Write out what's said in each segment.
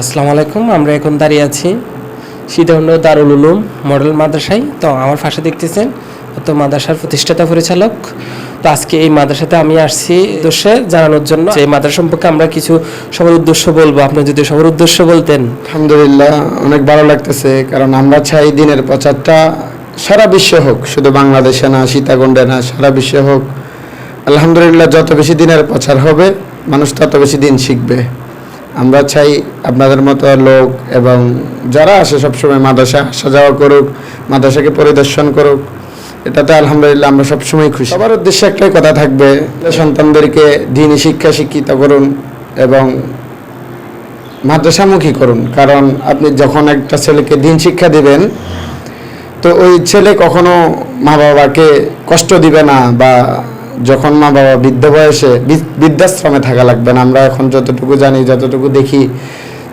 আসসালামু আলাইকুম, আমরা এখন দাঁড়িয়ে আছি সীতাকুণ্ড দারুল উলুম মডেল মাদ্রাসায়। তো আমার পাশে দেখতেছেন তো মাদ্রাসার প্রতিষ্ঠাতা পরিচালক। তো আজকে এই মাদ্রাসাতে আমি আসছি উদ্দেশ্যে জানানোর জন্য। এই মাদ্রাসা সম্পর্কে আমরা কিছু সবার উদ্দেশ্য বলব। আপনি যদি সবার উদ্দেশ্য বলতেন। আলহামদুলিল্লাহ, অনেক ভালো লাগতেছে, কারণ আমরা চাই দিনের প্রচারটা সারা বিশ্বে হোক, শুধু বাংলাদেশে না, সীতাকুণ্ডে না, সারা বিশ্বে হোক। আলহামদুলিল্লাহ, যত বেশি দিনের প্রচার হবে, মানুষ তত বেশি দিন শিখবে। আমরা চাই আপনাদের মতো লোক এবং যারা আসে সবসময় মাদ্রাসা, আসা যাওয়া করুক, মাদ্রাসাকে পরিদর্শন করুক, এটাতে আলহামদুলিল্লাহ আমরা সবসময় খুশি। সবার উদ্দেশ্যে একটাই কথা থাকবে সন্তানদেরকে দিনই শিক্ষা শিক্ষিত করুন এবং মাদ্রাসামুখী করুন। কারণ আপনি যখন একটা ছেলেকে দিন শিক্ষা দিবেন, তো ওই ছেলে কখনো মা বাবাকে কষ্ট দিবে না বা যখন মা বাবা বৃদ্ধ বয়সে বৃদ্ধাশ্রমে থাকা লাগবে না, আমরা এখন যতটুকু জানি, যতটুকু দেখি,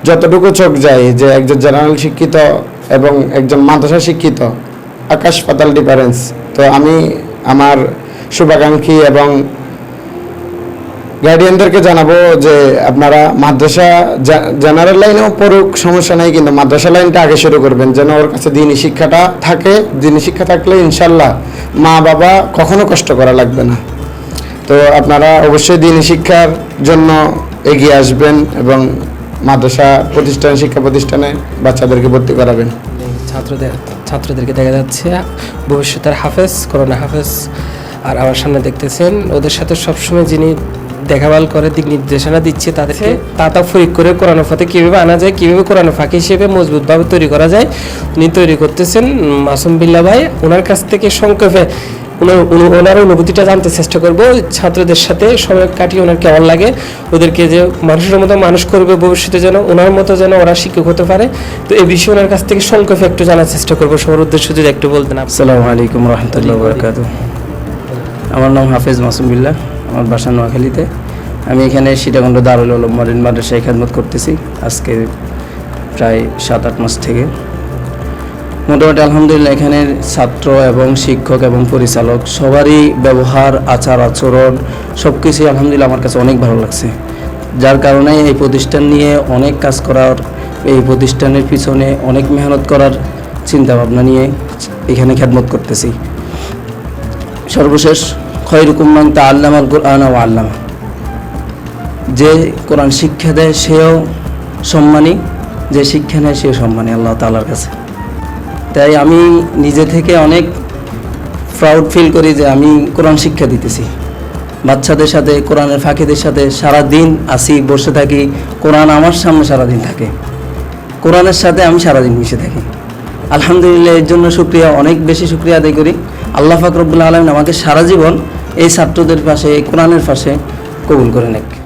যতটুকু চোখ যায় যে একজন জেনারেল শিক্ষিত এবং একজন মাদ্রাসা শিক্ষিত, আকাশ পাতাল ডিফারেন্স তো আমি আমার শুভাকাঙ্ক্ষী এবং গার্ডিয়ানদেরকে জানাব যে আপনারা মাদ্রাসা জেনারেল লাইনেও পড়ুক, সমস্যা নেই, কিন্তু মাদ্রাসা লাইনটা আগে শুরু করবেন, যেন ওর কাছে দিনই শিক্ষাটা থাকে। দিনই শিক্ষা থাকলে ইনশাল্লাহ মা বাবা কখনো কষ্ট করা লাগবে না। তো আপনারা অবশ্যই দিনই শিক্ষার জন্য এগিয়ে আসবেন এবং মাদ্রাসা প্রতিষ্ঠান শিক্ষা প্রতিষ্ঠানে বাচ্চাদেরকে ভর্তি করাবেন। ছাত্রদের ছাত্রদেরকে দেখা যাচ্ছে ভবিষ্যতের হাফেজ করোনা হাফেজ আর আমার সামনে দেখতেছেন ওদের সাথে সবসময় যিনি দেখাভাল করে দিক নির্দেশনা দিচ্ছে তাদেরকে তাতা ফরিক করে কোরআন ফাতে কীভাবে আনা যায় কীভাবে কোরআন ফাঁকি হিসেবে মজবুতভাবে তৈরি করা যায় উনি তৈরি করতেছেন মাসুম বিল্লা ভাই ওনার কাছ থেকে সংক্ষেপে ওনার- অনুভূতিটা জানতে চেষ্টা করব। ছাত্রদের সাথে সময় কাটিয়ে ওনার কেমন লাগে। ওদেরকে যে মানুষের মতো মানুষ করবে ভবিষ্যতে যেন, ওনার মতো যেন ওরা শিক্ষক হতে পারে। তো এই বিষয়ে ওনার কাছ থেকে সংক্ষেপে একটু জানার চেষ্টা করব। সবার উদ্দেশ্য যদি একটু বলতেন আসসালামু আলাইকুম রহমতুল্লাহ বরকাত আমার নাম হাফেজ মাসুমবিল্লাহ আমার বাসা নোয়াখালীতে। আমি এখানে সীতাকুণ্ড দারুল উলুম মডার্ন মাদ্রাসায় খেদমত করতেছি। আজকে প্রায় সাত, আট মাস থেকে। মোটামুটি আলহামদুলিল্লাহ এখানের ছাত্র এবং শিক্ষক এবং পরিচালক সবারই ব্যবহার, আচার, আচরণ সব কিছুই আলহামদুলিল্লাহ আমার কাছে অনেক ভালো লাগছে। যার কারণে এই প্রতিষ্ঠান নিয়ে অনেক কাজ করার, এই প্রতিষ্ঠানের পিছনে অনেক মেহনত করার চিন্তা ভাবনা নিয়ে এখানে খেদমত করতেছি। সর্বশেষ খয়রুকুম্মান তা আল্লামাল কোরআন ও আল্লামা। যে কোরআন শিক্ষা দেয় সেও সম্মানী, যে শিক্ষা নেয় সেও সম্মানী, আল্লাহ তালার কাছে। তাই আমি নিজে থেকে অনেক প্রাউড ফিল করি যে আমি কোরআন শিক্ষা দিতেছি। বাচ্চাদের সাথে, কোরআনের ফাঁকিদের সাথে সারা দিন আসি, বসে থাকি। কোরআন আমার সামনে সারাদিন থাকে। কোরআনের সাথে আমি সারাদিন মিশে থাকি। আলহামদুলিল্লাহ, এর জন্য শুক্রিয়া, অনেক বেশি শুক্রিয়া আদায় করি। আল্লাহ ফাকরবুল্লা আলমিন আমাকে সারা জীবন এই ছাত্রদের পাশে, এই কোরআনের পাশে কবুল করে নেক।